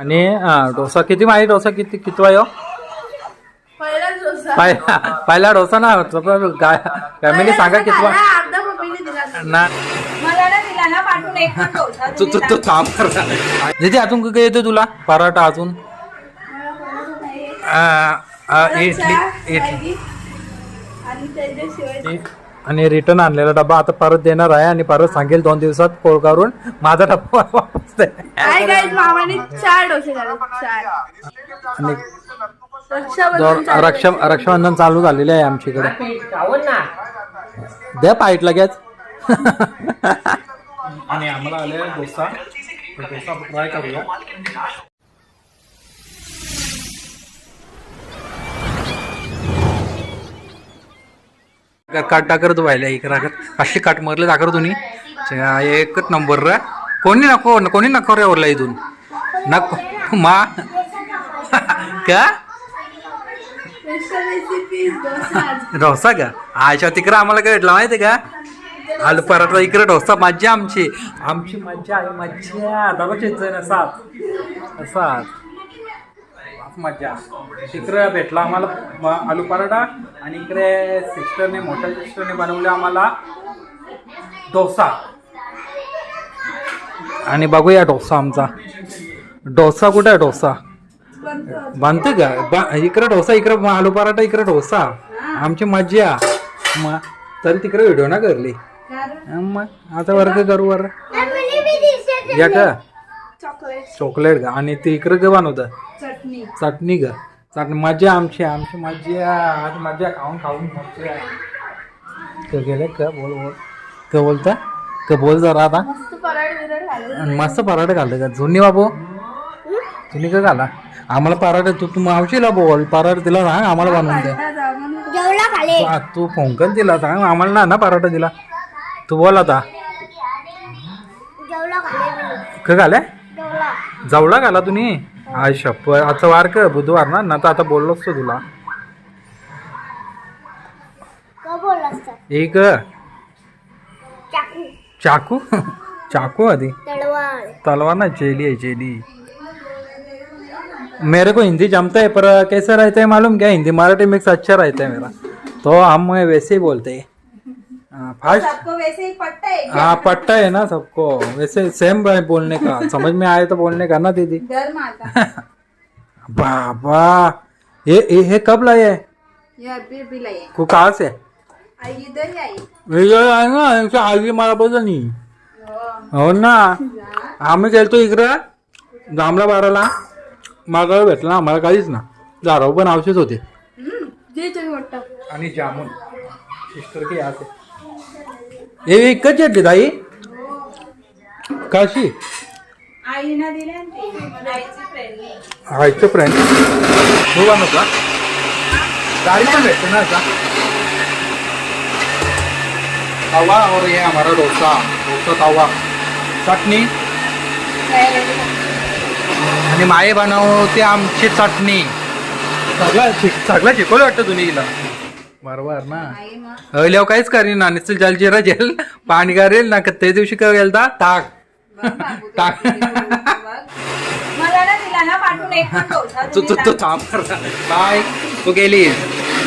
आणि डोसा किती माहिती? डोसा किती किती वायो पहिला पहिला डोसा ना फॅमिली सांगा किती वा अर्धा मम्मीने दिला ना. तू तू थांब अजून काय येतो तुला? पराठा अजून? इडली इडली. आणि रिटर्न आणलेला डब्बा आता परत देणार आहे आणि परत सांगेल दोन दिवसात कोळ करून. माझा डब्बा वापस दे. काय काय मामाने चार डोसे झाले. चार. आणि रक्षाबंधन दो- रक्षा रक्षाबंधन चालू झालेले आहे आमच्या इकडे द्या पाईट लगेच. आणि आम्हाला आले डोसा. डोसा ट्राय करूया. काट टाकत तू व्हायला इकडे अशी काट मारले टाकर तुम्ही? एकच नंबर रा कोणी नको कोणी नको रे ओरला इथून? नको. मा. का डोसा का? आयच्या तिकडं आम्हाला काय भेटला माहिती का? आलू पराठा इकडे डोसा मज्जा आमची. आमची मज्जा आहे मज्जा. दररोज येत असा असा मज्जा. तिकडे भेटला आम्हाला आलू पराठा आणि इकडे सिस्टरने मोठ्या सिस्टरने बनवले आम्हाला डोसा. आणि बघूया डोसा आमचा. डोसा कुठे आहे डोसा? बांधते का? इकडे डोसा इकडे आलू पराठा इकडे डोसा. आमची मज्जा. मग तरी तिकडे व्हिडिओ ना करली मग आता वर्ग करू वर. या का? चॉकलेट. चॉकलेट का आणि ते इकडे का बनवतं चटणी. चटणी का चटणी. मज्जा आमची आमची मज्जा. आज मज्जा खाऊन खाऊन गेले का? बोल बोल. का बोलता? का बोल जरा आता. मस्त पराठ बिराड घालून आणि मस्त पराठा घालतं का? जुनी बाबू? जुनी का घाला? आम्हाला पराठा तू तू मावशीला बोल. पराठा तिला सांग आम्हाला बनवून दे. तू आ- तू फोंकन दिला सांग. आम्हाला ना ना पराठा दिला. तू बोल आता. का घाले? जवळा घाला तुम्ही? आज शप्प आजचा वार का बुधवार ना. ना तर आता बोललो असतो तुला. एक चाकू. चाकू? आधी. तलवार. ना जेली है जेली मेरे को हिंदी जमता है पर कैसा रहता है मालूम? क्या हिंदी मराठी मिक्स अच्छा रहता है मेरा? तो हम वैसे ही बोलते हैं। हाँ, फास्ट सबको वैसे ही पट्टा है हाँ पट्टा है ना सबको। वैसे सेम है बोलने का। समझ में आए तो बोलने का ना दीदी? डर माता। बाबा ये ये, ये कब लाए है? ये अभी अभी लाई को कहाँ से? आई इधर ही आई। इकडे आहे ना यांच्या आगी मला नाही। हो ना? आम्ही गेलतो इकडं जांभला बाराला। मागावर भेटला आम्हाला काहीच ना। दाराव पण औषध होते. आणि जामून. सिस्टर के से हे एकच येते ताई. कशी? आईना दिले आईची फ्रेंड तू बनवता गाडी पण भेटते ना आता. तवा और ये हमारा डोसा. डोसा तवा. चटणी. आणि माये बनवते आमची चटणी. सगळं शिक सगळं शिकवलं वाटतं तुम्ही हिला. बरोबर ना. अहिल्यावर काहीच करीन ना नुसतं जलजिरा जेल पाणी करेल ना का ते दिवशी काय गेलता ताक. ताक. बघ. मला ना दिला ना पाठवून एक पण डोसा तू तू तू थांब बाय. तू गेली.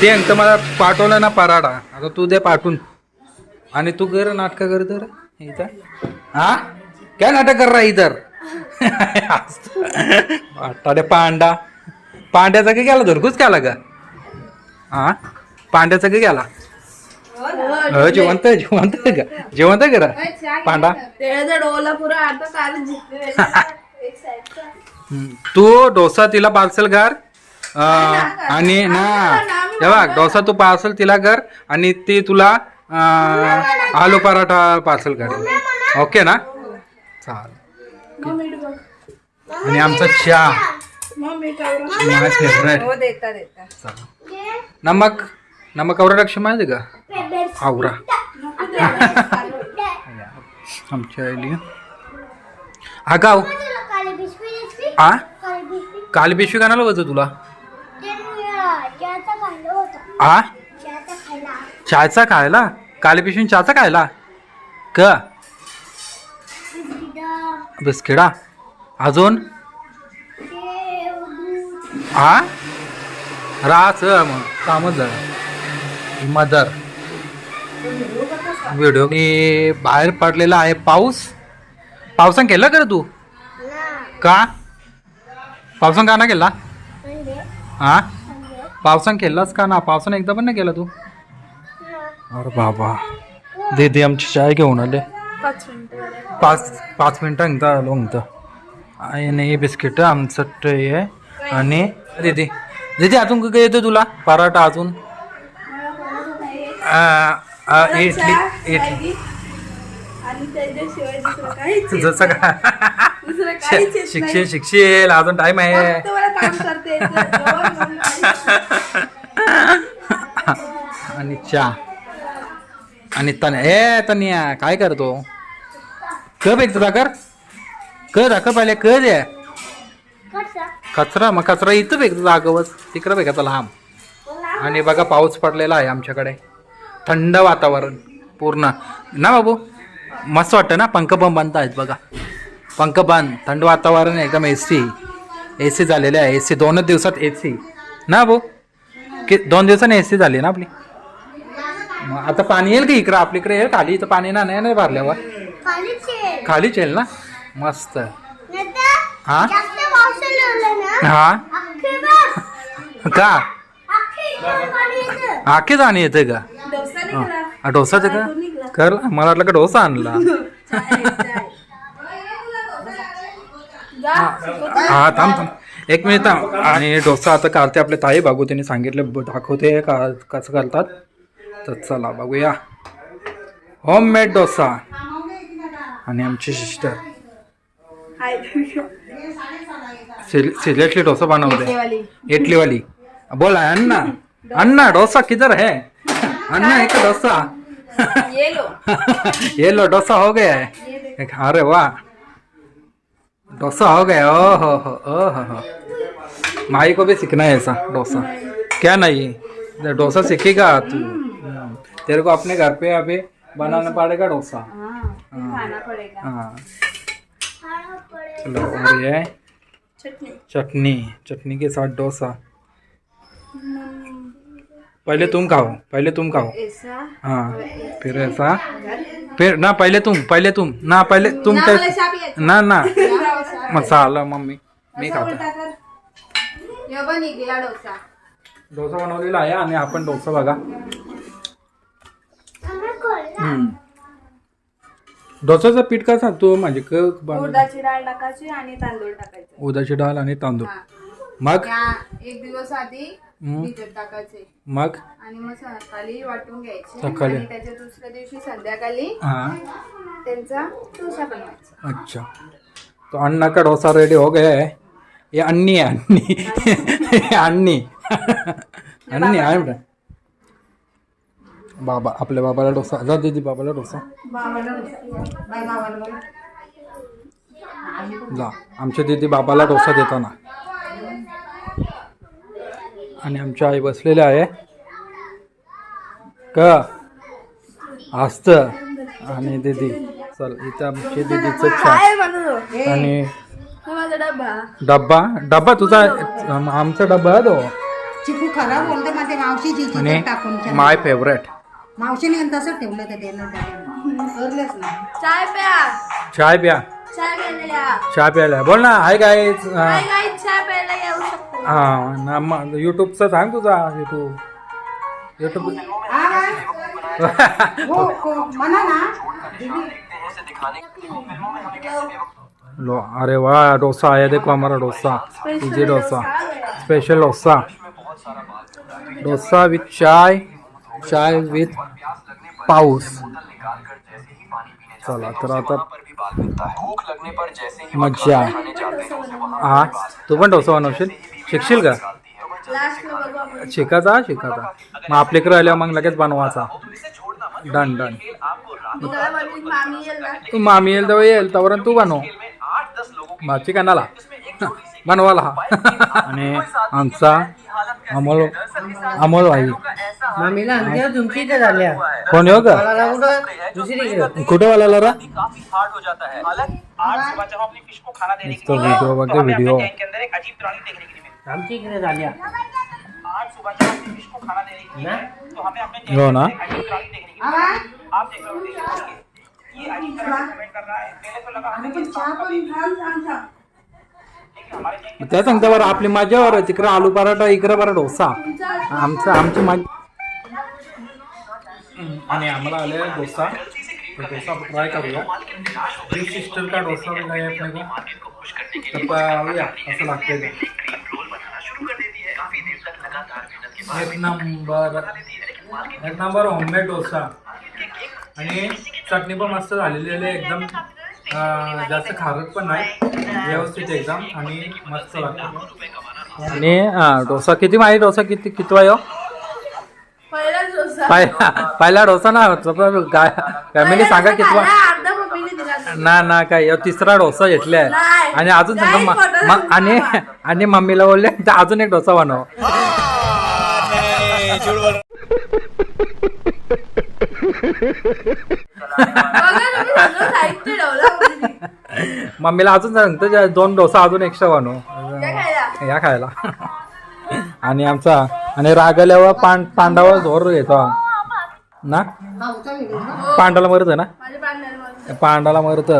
दे तर मला पाठवलं ना पराठा. आता तू दे पाठवून. आणि तू कर नाटक कर तर इथं. हा? काय नाटक कर रहा इधर अरे पांडा. पांड्याचा काय गेला धरकूच केला का हा? पांड्याचा काय गेला? हो, अ, जिवंत आहे, जिवंत आहे का? जिवंत आहे का? रे? पांडा. तू डोसा तिला पार्सल कर. आणि ना हे बघ डोसा तू पार्सल तिला कर आणि ती तुला आलू पराठा पार्सल कर. ओके ना? चाल आणि आमचा चहा. फेवरेट हो नमक? नमक आवरा लक्ष माहिती का आवरा आमच्या आईली हा गाव आ काल पिशवी कानाला होतं तुला आ चहाचा खायला काली पिशवी चहाचा खायला क बिस्किडा अजून हा राहच मग कामच झालं मदर. व्हिडिओ मी बाहेर पडलेला आहे पाऊस. पावसान केलं का रे तू? का? पावसान का ना केला? हा? पावसान केलास का ना? पावसान एकदा पण नाही केला तू? अरे बाबा. दीदी आमची चाय घेऊन आले. पाच मिनिटं. पाच पाच मिनटं एकदा आलो म्हणतं आणि हे बिस्किट आमचं ट्रे आहे. आणि दीदी दीदी अजून काय येतं तुला? पराठा अजून? इडली इडली. जसं का नाही. शिक्षेल अजून टाइम आहे. फक्त आणि चहा आणि तन्या ए तन्या काय करतो? क बेक तुला कर क दाखव पहिले क दे. कचरा. मग कचरा इथं बेक तुझा अगवच तिकडं बेका लांब आणि बघा पाऊस पडलेला आहे आमच्याकडे. थंड वातावरण पूर्ण. ना बाबू? मस्त वाटतं ना? पंख पण बंद आहेत बघा. पंख बंद थंड वातावरण आहे, एकदम ए सी ए सी झालेले आहे. ए सी दोनच दिवसात ए सी ना भाऊ कि दोन दिवसांनी ए सी झाली ना आपली? मग आता पाणी येईल का इकडं? आपलीकडे येईल खाली इथं पाणी ना नाही नाही भरल्यावर. खालीच येईल ना? मस्त. हा? हा? का? आखीच आणि येते. का. हा डोसाच का? कर मला वाटलं का डोसा आणला. हा. थांब थांब. एक मिनिट थांब. आणि डोसा आता काढते आपले ताई. बागू त्यांनी सांगितलं दाखवते का कसं करतात. तर चला बघूया. Homemade dosa. आणि आमची सिस्टर. सिरियसली डोसा बनवते देवाली. इडलीवाली बोला अन्ना अन्ना डोसा किधर है? अन्ना एक डोसा। ये लो। ये लो डोसा हो गया है। अरे वाह। डोसा हो गया ओ हो हो ओ हो हो माई को भी सीखना है ऐसा डोसा। क्या नहीं? डोसा सीखेगा तू हम्म। तेरे को अपने घर पे अभी बनाना पड़ेगा डोसा। हाँ, खाना हाँ। चलो और ये? चटनी। चटनी चटनी के साथ डोसा। पहले तुम खाओ पहले तुम खाओ। हाँ फिर ऐसा। फिर ना पहले तुम पहले तुम ना पहले तुम ना. ना। मसाला मम्मी मी खाता. डोसा। बनवलेला आहे आणि आपण डोसा बघा. डोसाचं पीठ का सांगतो माझे क बनव उडदाची डाळ टाकायची आणि तांदूळ टाकायचे. उदाची डाळ आणि तांदूळ. मग? एक दिवस आधी. भिजत टाकायचे. मग? आणि मग सकाळी वाटून घ्यायचे. सकाळी. आणि त्याच्या दुसऱ्या दिवशी संध्याकाळी हाँ. त्यांचा डोसा बनवायचा. अच्छा. तो अन्ना का डोसा रेडी हो गया है. ये अन्नी है अन्नी. ये अन्नी. अन्नी आहे बेटा. बाबा आपल्या बाबाला डोसा. जा दीदी बाबाला डोसा. बाबाला डोसा. बाय बाबाला बोला. जा आमच्या दीदी बाबाला डोसा देताना. आणि आमच्या आई बसलेल्या आहे. का? असत आणि दीदी. चल इथं आमची दीदीचं आणि हा डब्बा. डब्बा? तुझा आम- आमचा डब्बा आहे तो. चिकू खराब बोलते माझ्या मावशीची आणि चिकन टाकून चहा. माय फेवरेट मावशीने तसं ठेवलं तर त्यानं चाय प्या. चाय प्या. चाय प्यायला या. चहा प्यायला बोल ना. हाय काय काय चाय प्यायला येऊ शकतो. हा ना मग युट्यूबचं सांग तुझा युट्यूब युट्यूब म्हणा ना लो अरे वाह डोसा आया देखो हमारा dosa. Easy dosa. Special dosa. Dosa with chai chai with पाऊस. चला तर आता मज्जा. हा तू पण डोसा बनवशील? शिकशील का? शिकायचा शिकायचा. मग आपल्याकडे आल्यावर मग लगेच बनवायचा. डन डन तू मामी येईल तेव्हा येईल तोपर्यंत तू बनव. बाकी कानाला बनवाला आणि आमचा अमोल अमोल भाई. मामीला अंत्या तुमची इथे झाल्या. कोण येऊ का? मला कुठं? वाला रा? काफी हार्ड हो जाता है हालांकि आज सुबह जब हम अपनी फिश को खाना देने के इसका लिए वीडियो तो बघते हमें वीडियो अपने टैंक के अंदर एक अजीब प्राणी देखने के लिए मिलता आमच्या इकडे झाल्या ना? हो। ना त्या सांगता बरं आपली मजावर तिकडं आलू पराठा इकडं बरं डोसा। आमचं आमची मजा आणि आम्हाला आले डोसा। तो डोसा ट्राय करूया थ्री सिस्टर का डोसा वेगळा आहे आपल्या का पाहूया असं लागतंय का एक नंबर। एक नंबर होममेड डोसा। आणि चटणी पण मस्त झालेली आहे एकदम अं, जास्त खारट पण नाही व्यवस्थित एकदम आणि मस्त लागतं. आणि हा, डोसा किती माहिती डोसा किती किती आहे हो? पहिला पहिला डोसा ना फॅमिली सांगा किती पहिला अर्धा मम्मीने दिला होता. ना ना काय तिसरा डोसा घेतलाय. आणि अजून म- आणि आणि मम्मीला बोलले "जा, अजून एक डोसा बनव. साहित्य ठेवलं. मम्मीला अजून सांगतो "जा, दोन डोसा अजून एक्स्ट्रा बनव. खायला. या खायला. आणि आमचा आणि रागल्यावर पांड पांडावर झोर येतो ना? ना पांडाला मरत ना? माझ्या पाण्यावर पांडाला मरत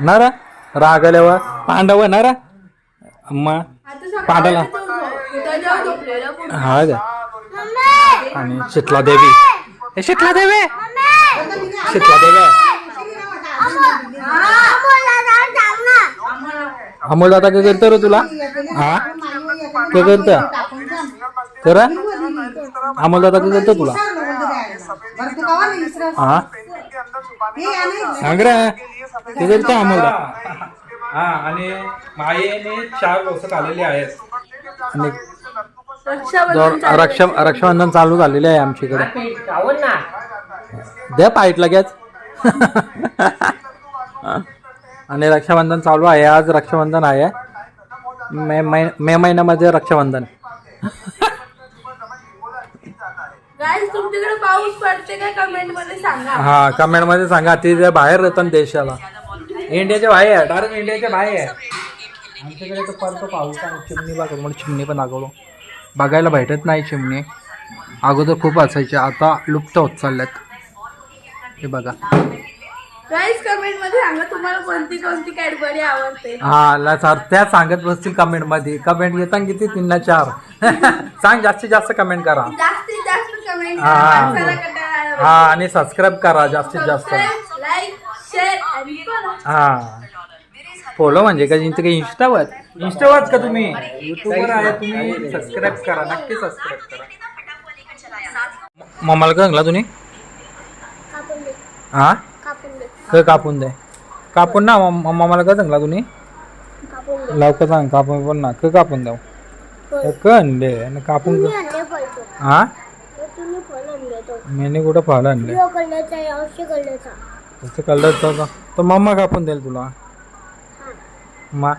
ना रा? रागल्यावर. पांडव ना रा? मग आता सकाळी पांडाला. हा का आणि शीतला देवी. हे शीतला देवी! शीतला देवी. अमोल दादा काय करतो रे तुला? हा? काय करत? करा अमोल दादा काय करतो तुला? हा? सांग रे. ते करतो अमोल हा. आणि मायेने चार डोसे खाल्लेले आहेत. आणि रक्षाबंधन दोन- रक्षा रक्षाबंधन चालू झालेले आहे आमच्याकडे. द्या पाईट लगेच. आणि रक्षाबंधन चालू आहे. आज रक्षाबंधन आहे. मे मै- मे महिन्यामध्ये रक्षाबंधन. तुमच्याकडे पाऊस पडते का कमेंटमध्ये सांगा. हा कमेंटमध्ये सांगा. ते जे बाहेर येतात देशाला. इंडियाच्या बाहेर डायरेक्ट इंडियाच्या बाहेर आमच्याकडे तर परत पाऊस आहे. चिमणी बघा म्हणून चिमणी पण दाखवलो बघायला भेटत नाही चिमणी. अगोदर खूप असायचे आता लुप्त होत चालल्यात. हे बघा. गाईस कमेंटमध्ये सांगा तुम्हाला कोणती कोणती कॅडबरी आवडते? हा सर त्या सांगत बसतील कमेंटमध्ये. कमेंट येतात किती? तीन ना चार. सांग जास्तीत जास्त कमेंट करा. जास्तीत हा. हा. आणि सबस्क्राईब करा जास्तीत जास्त. लाईक शेअर आणि follow. हा. फॉलो म्हणजे का तुमचं काही इंस्टावर इंस्टावर का तुम्ही? युट्यूबवर आहे तुम्ही सबस्क्राईब करा नक्की सबस्क्राईब करा. मम्माला का सांगला तुम्ही? हा? क कापून दे. कापून ना मम- मम्माला का सांगला तुम्ही? लवकर सांग कापून पण ना क कापून द्याव क आणले आणि कापून क- हा? मी कुठं फळ आणले त्याचं कलरचा का? तर मम्मा कापून देईल तुला. मा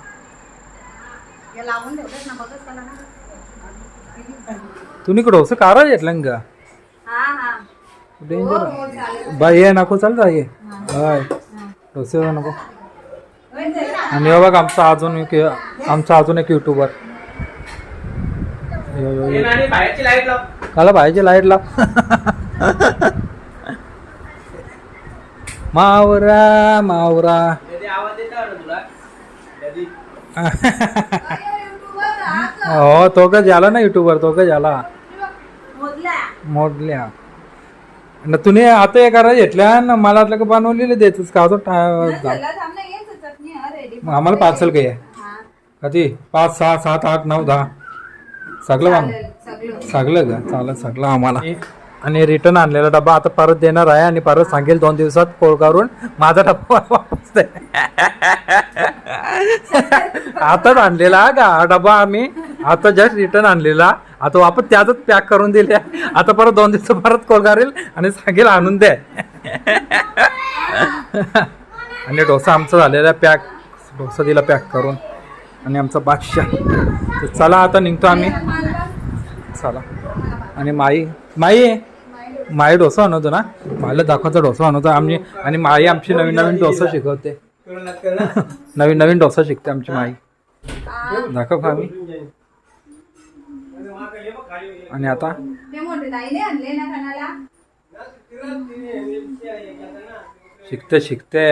हे लावून ठेवतात ना बघत चला ना. तुम्ही इकडं असं कार घेतलं का हा हा. डेंजर. बाई ये नको चाल जा ये. हाय डोसे नको. आणि हे बघ आमचा अजून एक आमचा अजून एक युट्यूबर बाहेरची लाइट लाव. काला पाहिजे लाइट लाव मावरा मावरा. हो तो का झाला ना युट्यूबर तो का झाला? मोडल्या. न तुम्ही आता हे करा घेतल्या ना मला का बनवलेले देतच का तो आम्हाला पार्सल काही आहे कधी? पाच सहा सात आठ नऊ दहा. सगळं बनव सगळं का? चालेल सगळं आम्हाला. आणि रिटर्न आणलेला डबा आता परत देणार आहे आणि परत सांगेल दोन दिवसात कोळ करून माझा डबा वापस दे. आताच आणलेला का हा डबा आम्ही आता जस्ट रिटर्न आणलेला. आता वापस त्याच पॅक करून दिले. आता परत दोन दिवस परत कोळ करेल आणि सांगेल आणून दे. आणि डोसा आमचा झालेला पॅक डोसा दिला पॅक करून. आणि आमचा बादशाह. तर चला आता निघतो आम्ही. चला आणि माई माई माई डोसा आणवतो ना? माईला दाखवायचा डोसा आणवतो आम्ही. आणि माई आमची नवीन नवीन डोसा शिकवते. नवीन नवीन डोसा शिकते आमची माई. दाखव आम्ही? आणि आता? शिकते शिकते.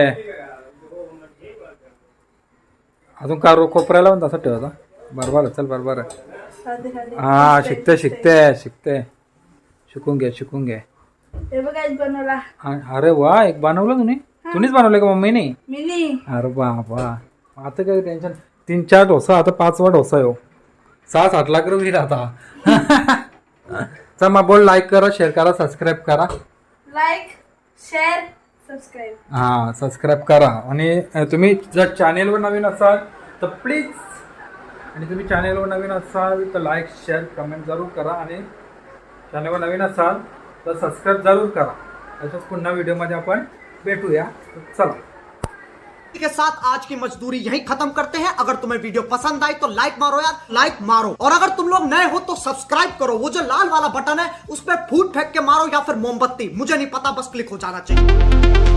अजून का कोपऱ्याला पण तसा ठेवता बरोबर चल बरोबर आहे. हा शिकते शिकते शिकते. शिकून घे शिकून घे. हे बघ बनवला. अरे वा एक बनवलं तुम्ही? तुम्हीच बनवलं का मम्मीने? मिनी. अरे बाबा आता काय टेन्शन तीन चार डोसा आता पाचवा डोसा येऊ सहा सात लाख रुपये आता. चल मग बोल लाईक करा शेअर करा सबस्क्राईब करा. लाईक शेअर सबस्क्राईब हा सबस्क्राईब करा. आणि तुम्ही जर चॅनेलवर नवीन असाल तर प्लीज तुम्ही चॅनेलवर नवीन असाल तर लाईक शेअर कमेंट ज़रूर करा चॅनेलवर नवीन असाल तर सबस्क्राईब ज़रूर करा. तसंच पुन्हा व्हिडिओमध्ये आपण भेटूया. तर चला. के साथ आज की मजदूरी यही खत्म करते हैं। अगर तुम्हें वीडियो पसंद आई तो लाइक मारो यार लाइक मारो। और अगर तुम लोग नए हो तो सब्सक्राइब करो। वो जो लाल वाला बटन है, उस पर फूट फेंक के मारो या फिर मोमबत्ती। मुझे नहीं पता, बस क्लिक हो जाना चाहिए।